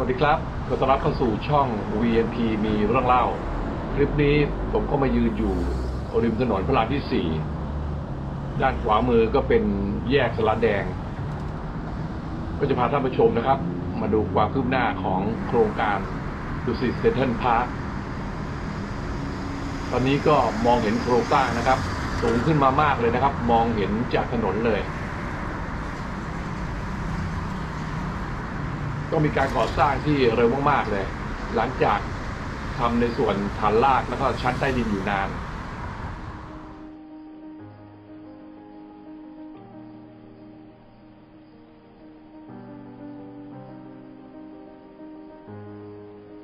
วัสดีครับขอต้อนรับเข้าสู่ช่อง VNP มีเรื่องเล่า คลิปนี้ผมก็มายืนอยู่ริมถนนพระรามที่ 4 ด้านขวามือก็เป็นแยกสลัดแดง ก็จะพาท่านผู้ชมนะครับ มาดูความคืบหน้าของโครงการดุสิตเซนทรัลพาร์ค ตอนนี้ก็มองเห็นโครงสร้างนะครับ สูงขึ้นมามากเลยนะครับ มองเห็นจากถนนเลย ก็มีการก่อสร้างที่เร็วมากๆเลย หลังจากทำในส่วนฐานรากแล้วก็ชั้นใต้ดินอยู่นาน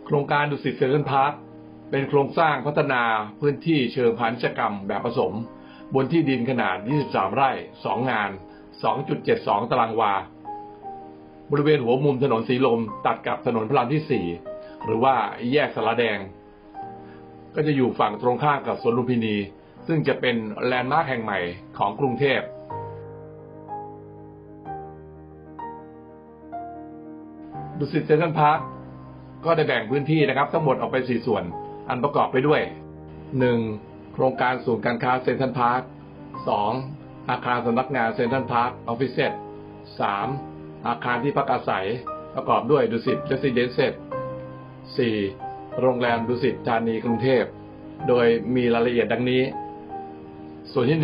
โครงการดุสิตเซนทรัลพาร์คเป็นโครงสร้างพัฒนาพื้นที่เชิงพาณิชยกรรมแบบผสม บนที่ดินขนาด 23 ไร่ 2 งาน 2.72 ตารางวา บริเวณหัวมุมถนนสีลม ตัดกับถนนพระรามที่4หรือว่าแยกสารแดง ก็จะอยู่ฝั่งตรงข้ามกับสวนลุมพินี ซึ่งจะเป็นแลนด์มาร์คแห่งใหม่ของกรุงเทพดุสิตเซ็นทรัลพาร์คก็ได้แบ่งพื้นที่นะครับ ทั้งหมดออกเป็น4ส่วน อันประกอบไปด้วย 1. โครงการศูนย์การค้าเซ็นทรัลพาร์ค 2. อาคารสำนักงานเซ็นทรัลพาร์คออฟฟิเซส 3. อาคารที่พักอาศัยประกอบด้วยดุสิตเรสซิเดนเซต 4. โรงแรมดุสิตธานีกรุงเทพ โดยมีรายละเอียดดังนี้ ส่วนที่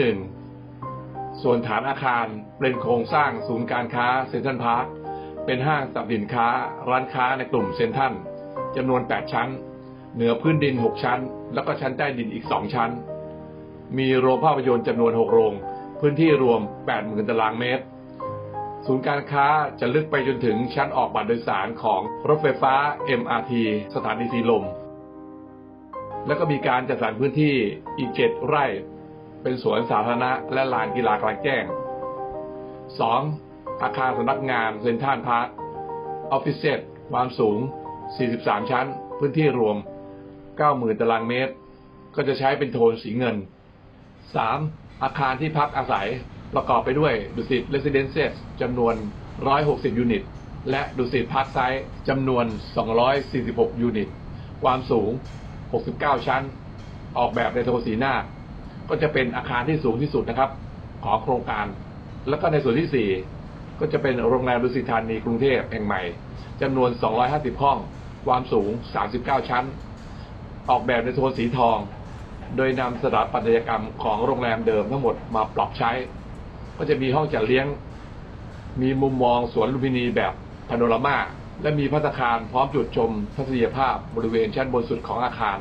1ส่วนฐานอาคารเป็นโครงสร้างศูนย์การค้าเซ็นทรัลพาร์คเป็นห้างสรรพสินค้า ร้านค้าในกลุ่มเซ็นทรัลจำนวน 8 ชั้น เหนือพื้นดิน 6 ชั้น แล้วก็ชั้นใต้ดินอีก 2 ชั้น มีโรงภาพยนตร์จำนวน 6 โรง พื้นที่รวม 80,000 ตารางเมตร ศูนย์การค้าจะลึกไปจนถึงชั้นออกบัตรโดยสารของรถไฟฟ้า MRT สถานีสีลม แล้วก็มีการจัดสรรพื้นที่อีก7ไร่ เป็นสวนสาธารณะและลานกีฬากลางแจ้ง 2. อาคารสำนักงานเซ็นทรัลพาร์คออฟฟิศเซตความสูง 43 ชั้น พื้นที่รวม 90,000 ตารางเมตร ก็จะใช้เป็นโทนสีเงิน 3. อาคารที่พักอาศัย ประกอบไปด้วยดุสิตเรสซิเดนเซสจำนวน 160 ยูนิต และดุสิตพาร์คไซต์จำนวน 246 ยูนิต ความสูง 69 ชั้น ออกแบบในโทนสีหน้า ก็จะเป็นอาคารที่สูงที่สุดนะครับ ของโครงการ แล้วก็ในส่วนที่ 4 ก็จะเป็นโรงแรมดุสิตธานีกรุงเทพแห่งใหม่จำนวน 250 ห้อง ความสูง 39 ชั้น ออกแบบในโทนสีทอง โดยนำสถาปัตยกรรมของโรงแรมเดิมทั้งหมดมาปรับใช้ ก็จะมีห้องจัดเลี้ยง มีมุมมองสวนลุมพินีแบบพาโนรามา และมีพัตคารพร้อมจุดชมทัศนียภาพบริเวณชั้นบนสุดของอาคาร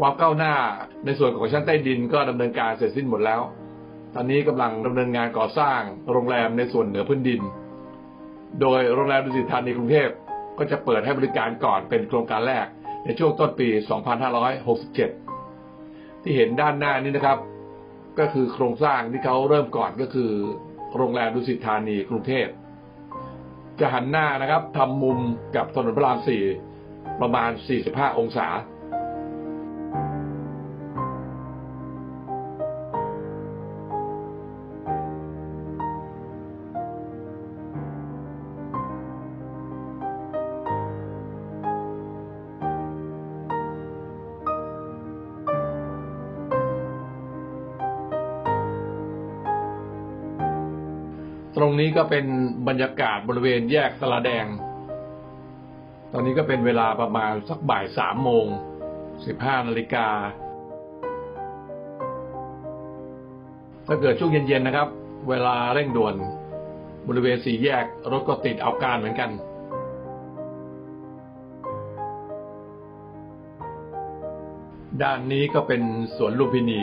ความก้าวหน้าในส่วนของชั้นใต้ดินก็ดำเนินการเสร็จสิ้นหมดแล้ว ตอนนี้กำลังดำเนินงานก่อสร้างโรงแรมในส่วนเหนือพื้นดิน โดยโรงแรมดุสิตธานีกรุงเทพ ก็จะเปิดให้บริการก่อนเป็นโครงการแรกในช่วงต้นปี 2567 ที่เห็นด้านหน้านี้นะครับ ก็คือโครงสร้างที่เขาเริ่มก่อนก็คือ โรงแรมดุสิตธานีกรุงเทพ จะหันหน้านะครับทำมุมกับถนนพระราม 4 ประมาณ 45 องศา ตรงนี้ก็เป็นบรรยากาศบริเวณแยกสระแดง ตอนนี้ก็เป็นเวลาประมาณสักบ่ายสามโมงสิบห้านาฬิกา ถ้าเกิดช่วงเย็นๆนะครับ เวลาเร่งด่วนบริเวณสี่แยกรถก็ติดเอาการเหมือนกัน ด้านนี้ก็เป็นสวนลุมพินี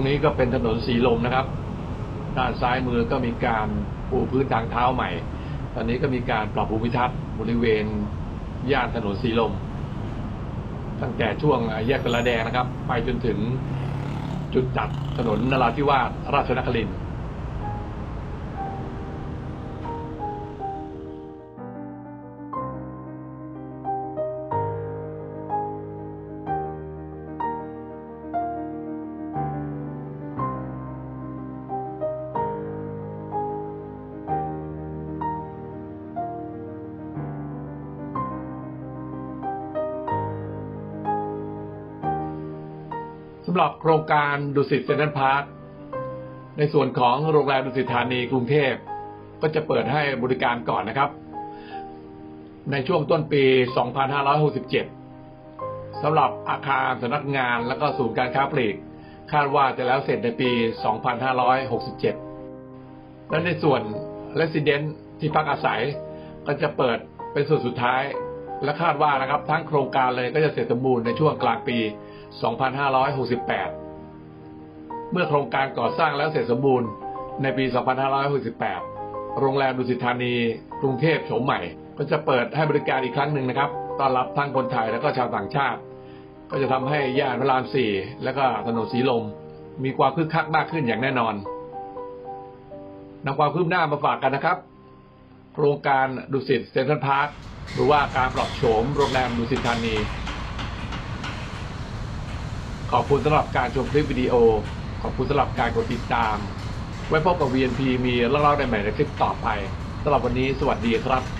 รงนี้ก็เป็นถนนสีลมนะครับ ด้านซ้ายมือก็มีการปูพื้นทางเท้าใหม่ ตอนนี้ก็มีการปรับภูมิทัศน์บริเวณย่านถนนสีลม ตั้งแต่ช่วงแยกกระแดงนะครับ ไปจนถึงจุดตัดถนนนราธิวาสราชนครินทร์ หรับโครงการดุสิตเซ็นทรัลพาร์คในส่วนของโรงแรมดุสิตธานีกรุงเทพก็จะเปิดให้บริการก่อนนะครับ ในช่วงต้นปี 2567สำหรับอาคารสำนักงานและก็ศูนย์การค้าปลีก คาดว่าจะแล้วเสร็จในปี 2567 และในส่วน Resident ที่พักอาศัย ก็จะเปิดเป็นส่วนสุดท้าย และคาดว่านะครับทั้งโครงการเลยก็จะเสร็จสมบูรณ์ในช่วงกลางปี 2568 เมื่อโครงการก่อสร้างแล้วเสร็จสมบูรณ์ในปี 2568 โรงแรมดุสิตธานี กรุงเทพโฉมใหม่ ก็จะเปิดให้บริการอีกครั้งหนึ่งนะครับต้อนรับทั้งคนไทยและก็ชาวต่างชาติ ก็จะทำให้ย่านพระรามสี่และก็ถนนสีลม มีความคึกคักมากขึ้นอย่างแน่นอนนำความคืบหน้ามาฝากกันนะครับ โครงการดุสิตเซ็นทรัลพาร์คหรือว่าการปรับโฉมโรงแรมดุสิตธานี ขอบคุณสำหรับการชมคลิปวิดีโอ ขอบคุณสำหรับการกดติดตาม ไว้พบกับ VNP มีเรื่องเล่าๆในใหม่ในคลิปต่อไปสำหรับวันนี้สวัสดีครับ